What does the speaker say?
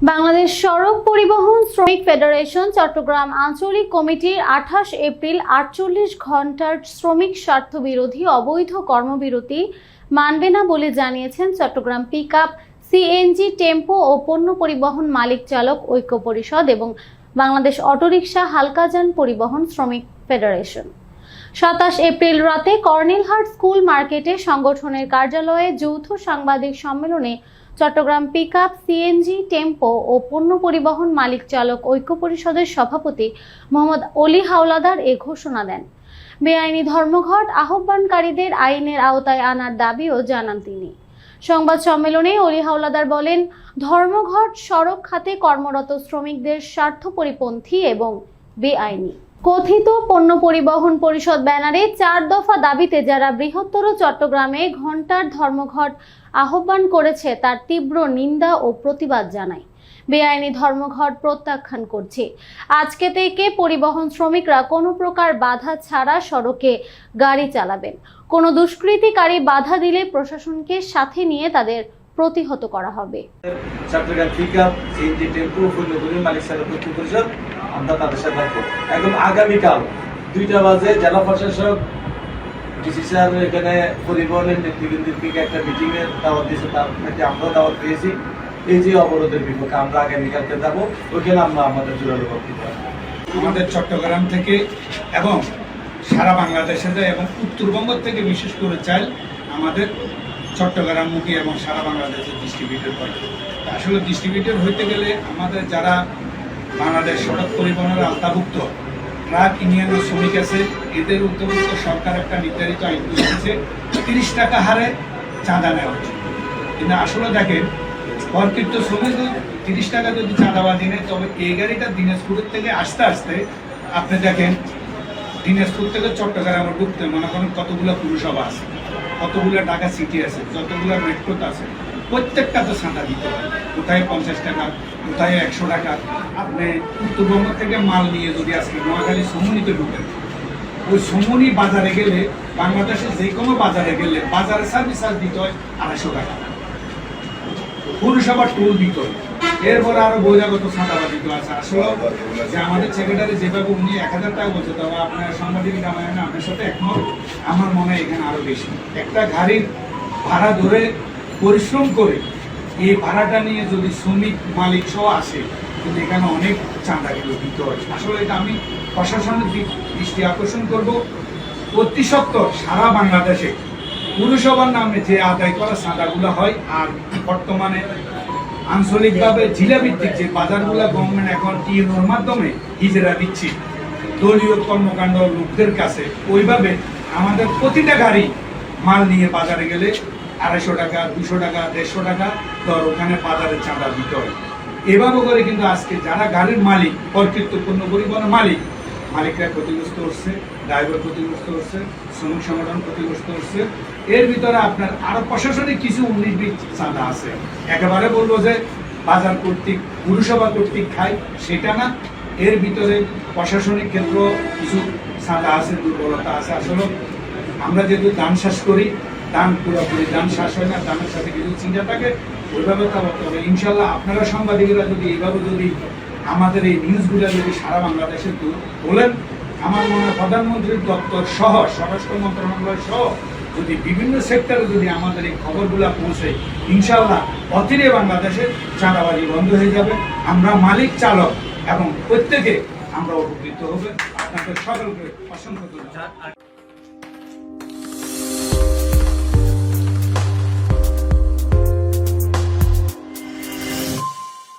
বাংলাদেশ সড়ক পরিবহন শ্রমিক ফেডারেশন চট্টগ্রাম আঞ্চলিক কমিটির আঠাশ এপ্রিল আটচল্লিশ ঘণ্টার শ্রমিক স্বার্থ বিরোধী অবৈধ কর্মবিরতি মানবে না বলে জানিয়েছেন Chittagong pick up CNG, tempo ও পণ্য পরিবহন মালিক চালক ঐক্য পরিষদ এবং বাংলাদেশ অটোরিকশা হালকাযান পরিবহন শ্রমিক ফেডারেশন। সাতাশ এপ্রিল রাতে কর্নেলহাট স্কুল মার্কেটে সংগঠনের কার্যালয়ে যৌথ সাংবাদিক সম্মেলনে চট্টগ্রাম পিকআপ, সিএনজি, টেম্পো ও পণ্য পরিবহন মালিক চালক ঐক্য পরিষদের সভাপতি মোহাম্মদ অলি হাওলাদার এ ঘোষণা দেন। বেআইনি ধর্মঘট আহ্বানকারীদের আইনের আওতায় আনার দাবিও জানান তিনি। সংবাদ সম্মেলনে অলি হাওলাদার বলেন, ধর্মঘট, সড়ক খাতে কর্মরত শ্রমিকদের স্বার্থ পরিপন্থী এবং বেআইনি। কথিত পণ্য পরিবহন পরিষদ ব্যানারে চার দফা দাবিতে যারা বৃহত্তর চট্টগ্রামে ঘণ্টার ধর্মঘট আহ্বান করেছে, তার তীব্র নিন্দা ও প্রতিবাদ জানায়। বেআইনি ধর্মঘট প্রত্যাখ্যান করছে। আজকে থেকে পরিবহন শ্রমিকরা কোনো প্রকার বাধা ছাড়া সড়কে গাড়ি চালাবেন। কোনো দুষ্কৃতিকারী বাধা দিলে প্রশাসনকে সাথে নিয়ে তাদের প্রতিহত করা হবে। Chittagong pick up CNG tempo মালিক পরিষদ আমরা তাদের সাথে থাকব। একদম আগামীকাল দুইটা বাজে, জেলা প্রশাসক, ডিসি স্যার এখানে পরিবহনের নেতৃবৃন্দকে একটা মিটিং এর দাওয়াত দিয়েছে, তার মধ্যে আমরাও দাওয়াত পেয়েছি। এই যে অবরোধের বিপক্ষে আমরা আগামীকালকে যাব, ওইখানে আমরা আমাদের জোরালো বক্তব্য। আমাদের চট্টগ্রাম থেকে এবং সারা বাংলাদেশে যায় এবং উত্তরবঙ্গ থেকে বিশেষ করে চাল আমাদের চট্টগ্রামমুখী এবং সারা বাংলাদেশের ডিস্ট্রিবিউটর করে আসলে ডিস্ট্রিবিউটর হইতে গেলে আমাদের যারা বাংলাদেশ সড়ক পরিবহনের আওতাভুক্ত। ট্রাক ইউনিয়নের শ্রমিক আছে। এদের উত্তরভুক্ত সরকার একটা নির্ধারিত আইন দিয়েছে। তিরিশ টাকা হারে চাঁদা নেওয়া হচ্ছে। কিন্তু আসলে দেখেন কর্তৃত্ব শ্রমিক তিরিশ টাকা যদি চাঁদাবাজি নেয়, তবে এই গাড়িটা দিনাজপুরের থেকে আসতে আসতে, আপনি দেখেন, দিনাজপুর থেকে চট্টগ্রামে ঢুকতে মনে করেন কতগুলো পুরসভা আছে, কতগুলো ঢাকা সিটি আছে, যতগুলো মেট্রোতে আছে। প্রত্যেকটা তো চাঁদা দিতে হয়। কোথায় পঞ্চাশ টাকা, কোথায় একশো টাকা। আপনি উত্তরবঙ্গ থেকে মাল নিয়ে যদি আজকে নোয়াখালী সমুনিতে ঢুকেন, ওই সমুনি বাজারে গেলে, বাংলাদেশের যে কোনো বাজারে গেলে বাজারে সার্ভিস চার্জ দিতে হয় আড়াইশো টাকা। পুরসভা টোল দিত এরপর আরও বহিরাগত ছাঁদাবাদি তো আছে আসলে যে আমাদের সেক্রেটারি যেভাবে উনি এক হাজার টাকা বলছে তবে আপনার সাংবাদিক না আপনার সাথে একমত। আমার মনে হয় এখানে আরও বেশি। একটা গাড়ির ভাড়া ধরে পরিশ্রম করে এই ভাড়াটা নিয়ে যদি শ্রমিক মালিক সহ আসে, কিন্তু এখানে অনেক চাঁদাগুলো দিতে হয়। আসলে এটা আমি প্রশাসনের দিক দৃষ্টি আকর্ষণ করব। অতি সত্তর সারা বাংলাদেশে পুরসভার নামে যে আদায় করা চাঁদাগুলো হয়, আর বর্তমানে আঞ্চলিকভাবে জেলা ভিত্তিক যে বাজারগুলো গভর্নমেন্ট এখন টিএনওর মাধ্যমে ইজরা দিচ্ছে, দলীয় কর্মকাণ্ড লোকদের কাছে, ওইভাবে আমাদের প্রতিটা গাড়ি মাল নিয়ে বাজারে গেলে আড়াইশো টাকা, দুশো টাকা, দেড়শো টাকা, ধর ওখানে বাজারে চাঁদা দিতে হয়। এভাবে করে কিন্তু আজকে যারা গাড়ির মালিক কর্তৃত্বপূর্ণ পরিবহনের মালিক, মালিকরা ক্ষতিগ্রস্ত হচ্ছে ড্রাইভার ক্ষতিগ্রস্ত হচ্ছে, শ্রমিক সংগঠন ক্ষতিগ্রস্ত হচ্ছে। এর ভিতরে আপনার আরও প্রশাসনিক কিছু উনিশ চাঁদা আছে। একেবারে বলব যে বাজার কর্তৃক, পুরসভা কর্তৃক খায় সেটা না। এর ভিতরে প্রশাসনিক ক্ষেত্র কিছু চাঁদা আছে, দুর্বলতা আছে। আসলে আমরা যেহেতু দান শ্বাস করি দান পুরোপুরি দান শ্বাস হয় না দানের সাথে কিছু চিন্তা থাকে, ওইভাবে তা করতে হবে। ইনশাল্লাহ আপনারা সাংবাদিকরা যদি এইভাবে যদি আমাদের এই নিউজগুলো যদি সারা বাংলাদেশে তোলেন আমার মনে হয় প্রধানমন্ত্রীর দপ্তর সহ, স্বরাষ্ট্র মন্ত্রণালয় সহ যদি বিভিন্ন সেক্টরে যদি আমাদের এই খবরগুলো পৌঁছে ইনশাল্লাহ অচিরে বাংলাদেশে চাঁদাবাজি বন্ধ হয়ে যাবে। আমরা মালিক, চালক এবং প্রত্যেকে আমরা উপকৃত হবে। আপনাদের সকলকে অসংখ্য ধন্যবাদ।